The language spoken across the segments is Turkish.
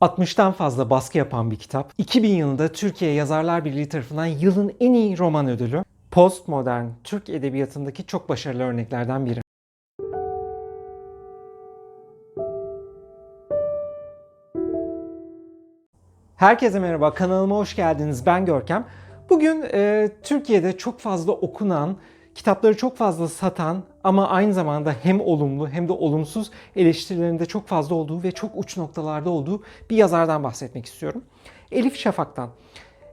60'tan fazla baskı yapan bir kitap. 2000 yılında Türkiye Yazarlar Birliği tarafından yılın en iyi roman ödülü. Postmodern Türk edebiyatındaki çok başarılı örneklerden biri. Herkese merhaba, kanalıma hoş geldiniz. Ben Görkem. Bugün e, Türkiye'de çok fazla okunan, kitapları çok fazla satan ama aynı zamanda hem olumlu hem de olumsuz eleştirilerinde çok fazla olduğu ve çok uç noktalarda olduğu bir yazardan bahsetmek istiyorum. Elif Şafak'tan.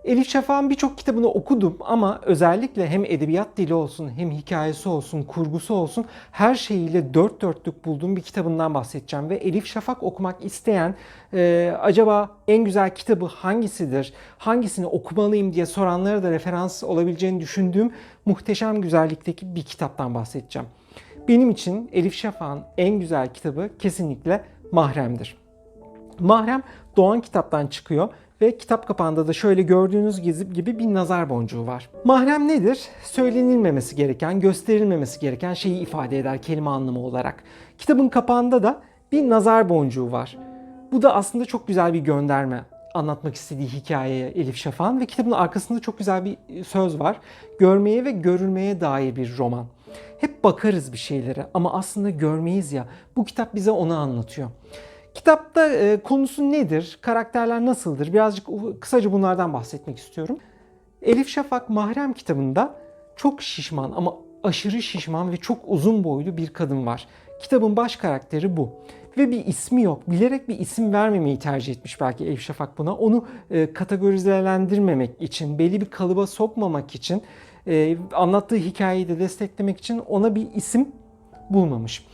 Elif Şafak'ın birçok kitabını okudum ama özellikle hem edebiyat dili olsun, hem hikayesi olsun, kurgusu olsun her şeyiyle dört dörtlük bulduğum bir kitabından bahsedeceğim. Ve Elif Şafak okumak isteyen e, acaba en güzel kitabı hangisidir, hangisini okumalıyım diye soranlara da referans olabileceğini düşündüğüm muhteşem güzellikteki bir kitaptan bahsedeceğim. Benim için Elif Şafak'ın en güzel kitabı kesinlikle Mahrem'dir. Mahrem Doğan kitaptan çıkıyor ve kitap kapağında da şöyle gördüğünüz gibi bir nazar boncuğu var. Mahrem nedir? Söylenilmemesi gereken, gösterilmemesi gereken şeyi ifade eder kelime anlamı olarak. Kitabın kapağında da bir nazar boncuğu var. Bu da aslında çok güzel bir gönderme anlatmak istediği hikayeye Elif Şafak'ın ve kitabın arkasında çok güzel bir söz var. Görmeye ve görülmeye dair bir roman. Hep bakarız bir şeylere ama aslında görmeyiz ya. Bu kitap bize onu anlatıyor. Kitapta e, konusu nedir? Karakterler nasıldır? Birazcık kısaca bunlardan bahsetmek istiyorum. Elif Şafak Mahrem kitabında çok şişman ama aşırı şişman ve çok uzun boylu bir kadın var. Kitabın baş karakteri bu. Ve bir ismi yok. Bilerek bir isim vermemeyi tercih etmiş belki Elif Şafak buna. Onu e, kategorizelendirmemek için, belli bir kalıba sokmamak için, e, anlattığı hikayeyi de desteklemek için ona bir isim bulmamış.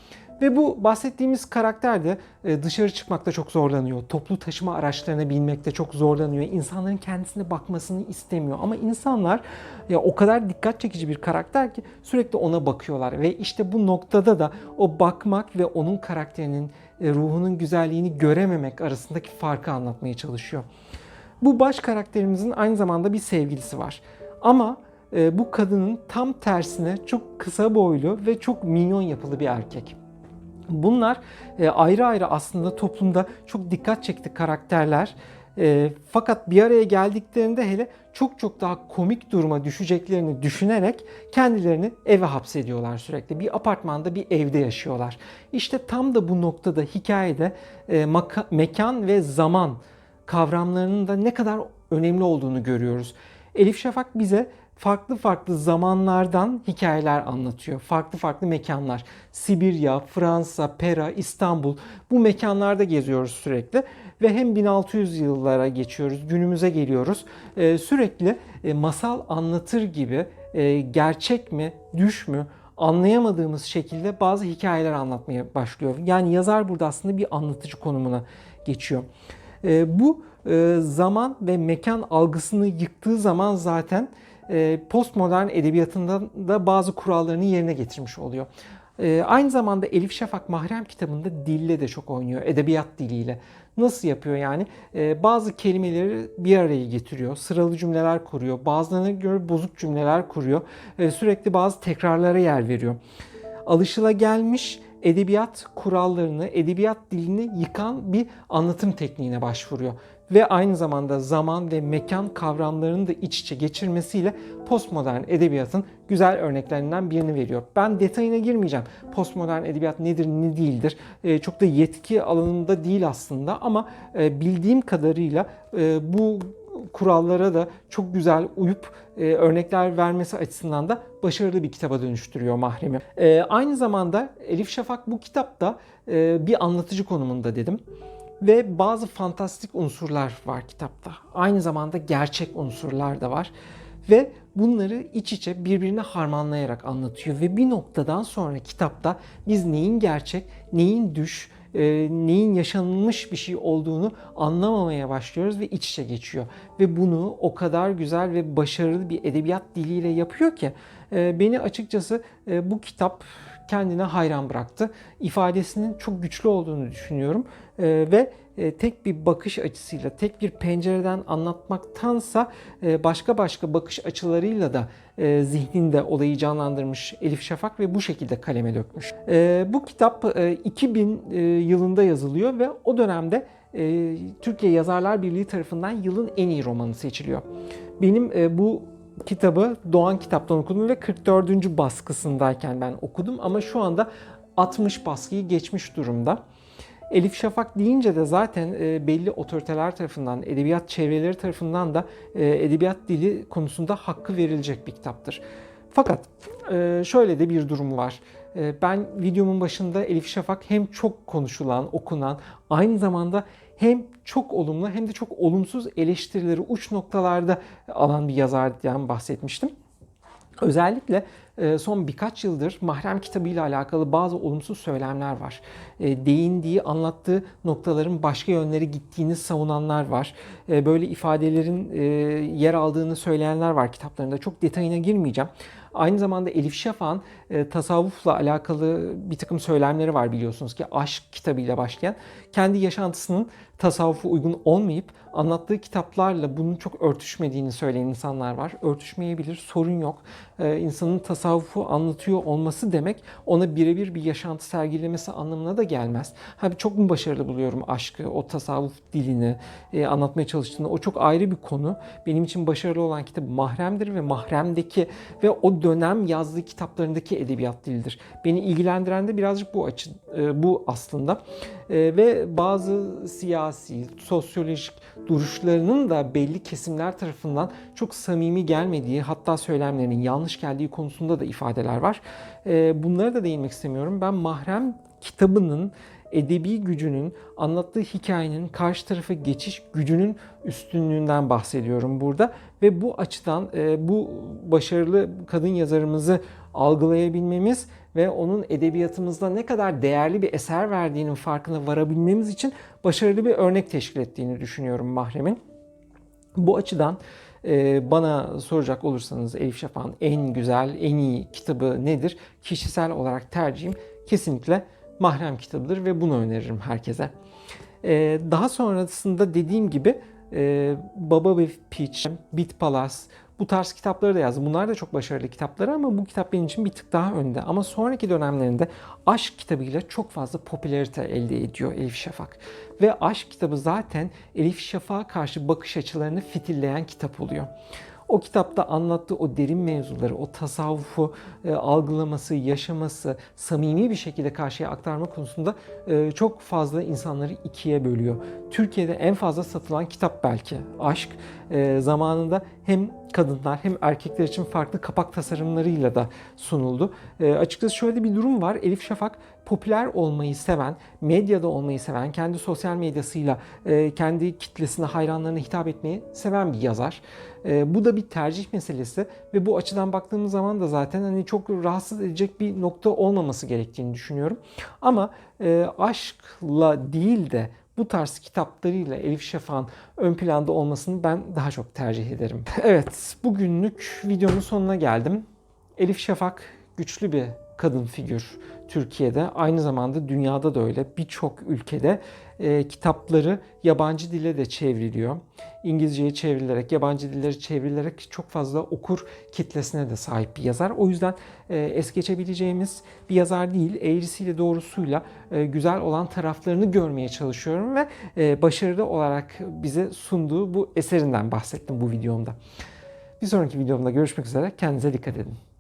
Ve bu bahsettiğimiz karakter de e, dışarı çıkmakta çok zorlanıyor. Toplu taşıma araçlarına binmekte çok zorlanıyor. İnsanların kendisine bakmasını istemiyor. Ama insanlar ya o kadar dikkat çekici bir karakter ki sürekli ona bakıyorlar. Ve işte bu noktada da o bakmak ve onun karakterinin, e, ruhunun güzelliğini görememek arasındaki farkı anlatmaya çalışıyor. Bu baş karakterimizin aynı zamanda bir sevgilisi var. Ama e, bu kadının tam tersine çok kısa boylu ve çok minyon yapılı bir erkek. Bunlar e, ayrı ayrı aslında toplumda çok dikkat çekti karakterler. E, fakat bir araya geldiklerinde hele çok çok daha komik duruma düşeceklerini düşünerek kendilerini eve hapsediyorlar sürekli. Bir apartmanda bir evde yaşıyorlar. İşte tam da bu noktada hikayede e, mekan ve zaman kavramlarının da ne kadar önemli olduğunu görüyoruz. Elif Şafak bize farklı farklı zamanlardan hikayeler anlatıyor. Farklı farklı mekanlar. Sibirya, Fransa, Pera, İstanbul bu mekanlarda geziyoruz sürekli ve hem 1600 yıllara geçiyoruz, günümüze geliyoruz. Ee, sürekli e, masal anlatır gibi e, gerçek mi, düş mü anlayamadığımız şekilde bazı hikayeler anlatmaya başlıyor. Yani yazar burada aslında bir anlatıcı konumuna geçiyor. E, bu e, zaman ve mekan algısını yıktığı zaman zaten postmodern edebiyatında da bazı kurallarını yerine getirmiş oluyor. E, aynı zamanda Elif Şafak Mahrem kitabında dille de çok oynuyor, edebiyat diliyle. Nasıl yapıyor yani? E, bazı kelimeleri bir araya getiriyor, sıralı cümleler kuruyor, bazılarına göre bozuk cümleler kuruyor, sürekli bazı tekrarlara yer veriyor. Alışılagelmiş edebiyat kurallarını, edebiyat dilini yıkan bir anlatım tekniğine başvuruyor ve aynı zamanda zaman ve mekan kavramlarını da iç içe geçirmesiyle postmodern edebiyatın güzel örneklerinden birini veriyor. Ben detayına girmeyeceğim. Postmodern edebiyat nedir, ne değildir. E, çok da yetki alanında değil aslında ama e, bildiğim kadarıyla e, bu kurallara da çok güzel uyup e, örnekler vermesi açısından da başarılı bir kitaba dönüştürüyor Mahrem'i. E, aynı zamanda Elif Şafak bu kitapta e, bir anlatıcı konumunda dedim ve bazı fantastik unsurlar var kitapta. Aynı zamanda gerçek unsurlar da var ve bunları iç içe birbirine harmanlayarak anlatıyor ve bir noktadan sonra kitapta biz neyin gerçek, neyin düş, e, neyin yaşanılmış bir şey olduğunu anlamamaya başlıyoruz ve iç içe geçiyor. Ve bunu o kadar güzel ve başarılı bir edebiyat diliyle yapıyor ki e, beni açıkçası e, bu kitap kendine hayran bıraktı. İfadesinin çok güçlü olduğunu düşünüyorum e, ve tek bir bakış açısıyla, tek bir pencereden anlatmaktansa e, başka başka bakış açılarıyla da e, zihninde olayı canlandırmış Elif Şafak ve bu şekilde kaleme dökmüş. E, bu kitap e, 2000 e, yılında yazılıyor ve o dönemde Türkiye Yazarlar Birliği tarafından yılın en iyi romanı seçiliyor. Benim bu kitabı Doğan Kitap'tan okudum ve 44. baskısındayken ben okudum ama şu anda 60 baskıyı geçmiş durumda. Elif Şafak deyince de zaten e, belli otoriteler tarafından, edebiyat çevreleri tarafından da e, edebiyat dili konusunda hakkı verilecek bir kitaptır. Fakat e, şöyle de bir durum var. Ben videomun başında Elif Şafak hem çok konuşulan, okunan, aynı zamanda hem çok olumlu hem de çok olumsuz eleştirileri uç noktalarda alan bir yazardan bahsetmiştim. Özellikle son birkaç yıldır Mahrem kitabı ile alakalı bazı olumsuz söylemler var. E, Değindiği, anlattığı noktaların başka yönlere gittiğini savunanlar var. E, Böyle ifadelerin e, yer aldığını söyleyenler var kitaplarında. Çok detayına girmeyeceğim. Aynı zamanda Elif Şafak'ın e, tasavvufla alakalı bir takım söylemleri var biliyorsunuz ki aşk kitabıyla başlayan. Kendi yaşantısının tasavvufa uygun olmayıp anlattığı kitaplarla bunun çok örtüşmediğini söyleyen insanlar var. Örtüşmeyebilir, sorun yok. Ee, insanın tasavvufu anlatıyor olması demek ona birebir bir yaşantı sergilemesi anlamına da gelmez. Ha, çok mu başarılı buluyorum aşkı, o tasavvuf dilini e, anlatmaya çalıştığını. O çok ayrı bir konu. Benim için başarılı olan kitap Mahrem'dir ve Mahrem'deki ve o dönem yazdığı kitaplarındaki edebiyat dilidir. Beni ilgilendiren de birazcık bu açı, e, bu aslında. E, ve bazı siyasi, sosyolojik duruşlarının da belli kesimler tarafından çok samimi gelmediği, hatta söylemlerinin yanlış geldiği konusunda da ifadeler var. E, bunlara da değinmek istemiyorum. Ben Mahrem kitabının edebi gücünün, anlattığı hikayenin karşı tarafa geçiş gücünün üstünlüğünden bahsediyorum burada. Ve bu açıdan e, bu başarılı kadın yazarımızı algılayabilmemiz ve onun edebiyatımızda ne kadar değerli bir eser verdiğinin farkına varabilmemiz için başarılı bir örnek teşkil ettiğini düşünüyorum Mahrem'in. Bu açıdan bana soracak olursanız Elif Şafak'ın en güzel, en iyi kitabı nedir? Kişisel olarak tercihim kesinlikle Mahrem kitabıdır ve bunu öneririm herkese. E, daha sonrasında dediğim gibi e, Baba ve Peach, Bit Palace bu tarz kitapları da yazdı. Bunlar da çok başarılı kitapları ama bu kitap benim için bir tık daha önde. Ama sonraki dönemlerinde aşk kitabıyla çok fazla popülarite elde ediyor Elif Şafak. Ve aşk kitabı zaten Elif Şafak'a karşı bakış açılarını fitilleyen kitap oluyor. O kitapta anlattığı o derin mevzuları, o tasavvufu e, algılaması, yaşaması, samimi bir şekilde karşıya aktarma konusunda e, çok fazla insanları ikiye bölüyor. Türkiye'de en fazla satılan kitap belki Aşk. E, zamanında hem kadınlar hem erkekler için farklı kapak tasarımlarıyla da sunuldu. E, açıkçası şöyle bir durum var. Elif Şafak popüler olmayı seven, medyada olmayı seven, kendi sosyal medyasıyla e, kendi kitlesine, hayranlarına hitap etmeyi seven bir yazar. E, bu da bir tercih meselesi ve bu açıdan baktığımız zaman da zaten hani çok rahatsız edecek bir nokta olmaması gerektiğini düşünüyorum. Ama e, aşkla değil de bu tarz kitaplarıyla Elif Şafak'ın ön planda olmasını ben daha çok tercih ederim. Evet, bugünlük videonun sonuna geldim. Elif Şafak güçlü bir kadın figür Türkiye'de. Aynı zamanda dünyada da öyle. Birçok ülkede e, kitapları yabancı dile de çevriliyor. İngilizceye çevrilerek, yabancı dilleri çevrilerek çok fazla okur kitlesine de sahip bir yazar. O yüzden e, es geçebileceğimiz bir yazar değil. Eğrisiyle doğrusuyla e, güzel olan taraflarını görmeye çalışıyorum ve e, başarılı olarak bize sunduğu bu eserinden bahsettim bu videomda. Bir sonraki videomda görüşmek üzere. Kendinize dikkat edin.